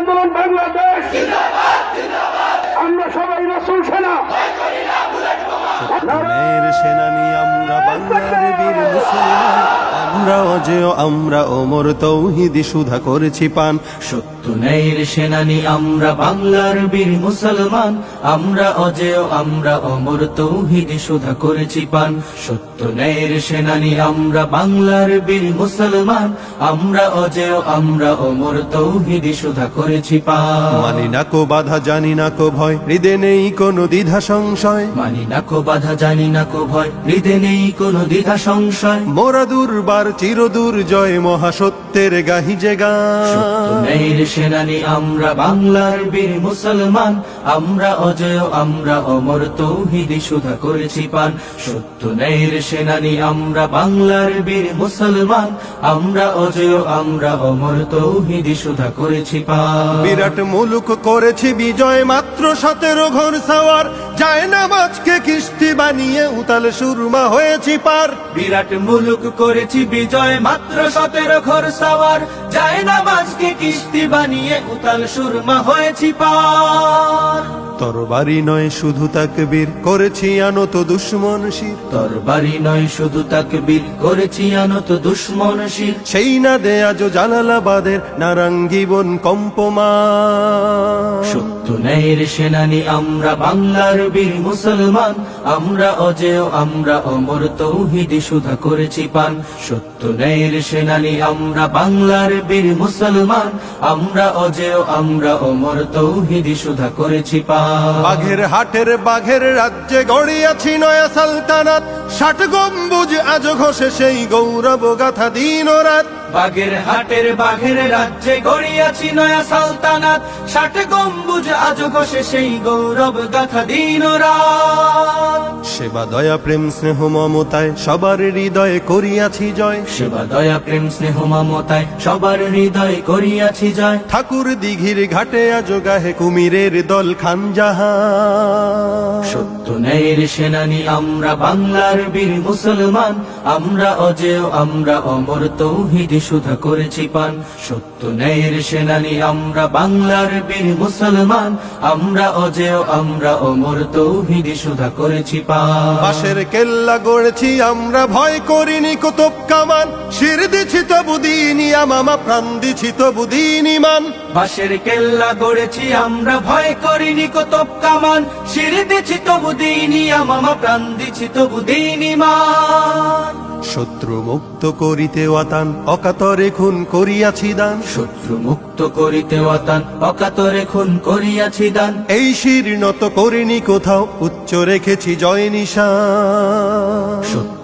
আন্দোলন বাংলাদেশ। আমরা সবাই রসুল সেনা। সেনা সেনানি আমরা বাংলার বীর মুসলমান। আমরা অজেয় আমরা ওমর তৌহিদি সুধা করেছি পান। সত্য ন্যায়ের সেনানি আমরা বাংলার বীর মুসলমান। আমরা অজেয় আমরা অমর তৌহিদি সুধা করেছি পান। সত্য ন্যায়ের সেনানি আমরা বাংলার বীর মুসলমান। আমরা অজেয় আমরা অমর তৌহিদি সুধা করেছি পান। মানি না কো বাধা জানি না কো ভয় হৃদে নেই কোনো দ্বিধা সংশয়। মানি না কো বাধা জানি না কো ভয় হৃদে নেই কোনো দ্বিধা সংশয়। মোরা দুর্বার চিরদূর জয় মহাসত্যের গাহি যে সত্য গান ন্যায়ের সেনানি আমরা বাংলার বীর মুসলমান। আমরা অজয় আমরা অমর তৌহিদি সুধা করেছি পান। সত্য ন্যায়ের সেনানি আমরা বাংলার বীর মুসলমান। আমরা অজয় আমরা অমর তৌহিদি সুধা করেছি পান। বিরাট মুলুক করেছি বিজয় মাত্র সতেরো ঘর সাওয়ার। যায় না মাছকে কিস্তি বানিয়ে উতাল সুরমা হয়েছি পার। বিরাট মুলুক করেছি বিজয় মাত্র সতেরো ঘর সাওয়ার। যায় না মাঝকে কিস্তি বানিয়ে উতাল সুরমা হয়েছি পার। তরবারি নয় শুধু তাকবীর করেছি আনত দুশ্মন শির। তোর বাড়ি নয় শুধু তাকবীর করেছি আনত দুশ্মন শির। সেই না দে আজ জালালাবাদের নারাঙ্গীবন কম্পমা সত্য ন্যায়ের সেনানি আমরা বাংলার বীর মুসলমান আমরা অজেয় আমরা অমর তৌহিদি সুধা করেছি পান। সত্য ন্যায়ের সেনানি আমরা বাংলার বীর মুসলমান। আমরা অজেয় আমরা অমর তৌহিদি সুধা করেছি পান। বাঘের হাটের বাঘের রাজ্যে গড়িয়াছি নয়া সালতানাত। ষাট গম্বুজ আজ ঘষে সেই গৌরব গাথা দিন ও রাত। বাগের হাটের বাঘের রাজ্যে গড়িয়াছি নয়া সালতানাত। ষাট গম্বুজ আজ ঘষে সেই গৌরব গাথা দিন রাত। সেবা দয়া প্রেম স্নেহ মমতায় সবার হৃদয়ে করিয়াছি জয়। সেবা দয়া প্রেম স্নেহ মমতায় সবার হৃদয় করিয়াছি জয়। ঠাকুর দিঘির ঘাটে আজ গাহে কুমিরের দল খান জাহান। সত্য ন্যায়ের সেনানি আমরা বাংলার বীর মুসলমান। আমরা অজেয় আমরা অমর তৌহিদি সুধা করেছি পান। সত্য ন্যায়ের সেনানি আমরা বাংলার বীর মুসলমান। আমরা অজেয় আমরা অমর তৌহিদি সুধা করেছি পান। বাসের কেল্লা গড়েছি, আমরা ভয় করিনি কুতুব কামান। শির দিছি তো বুদিনি মামা প্রাণ দিছি তো বুদিনি মান। বাঁশের কেল্লা গড়েছি, আমরা ভয় করিনি কুতুব কামান। শির দিছি তো বুদিনি মামা প্রাণ দিছি তো বুদিনি মান। শত্রু মুক্ত করিতে অতান অকাতরে খুন করিয়াছি দান। শত্রু মুক্ত করিতে অতান অকাতরে খুন করিয়াছি দান। এই শির নত করিনি কোথাও উচ্চ রেখেছি জয় নিশান।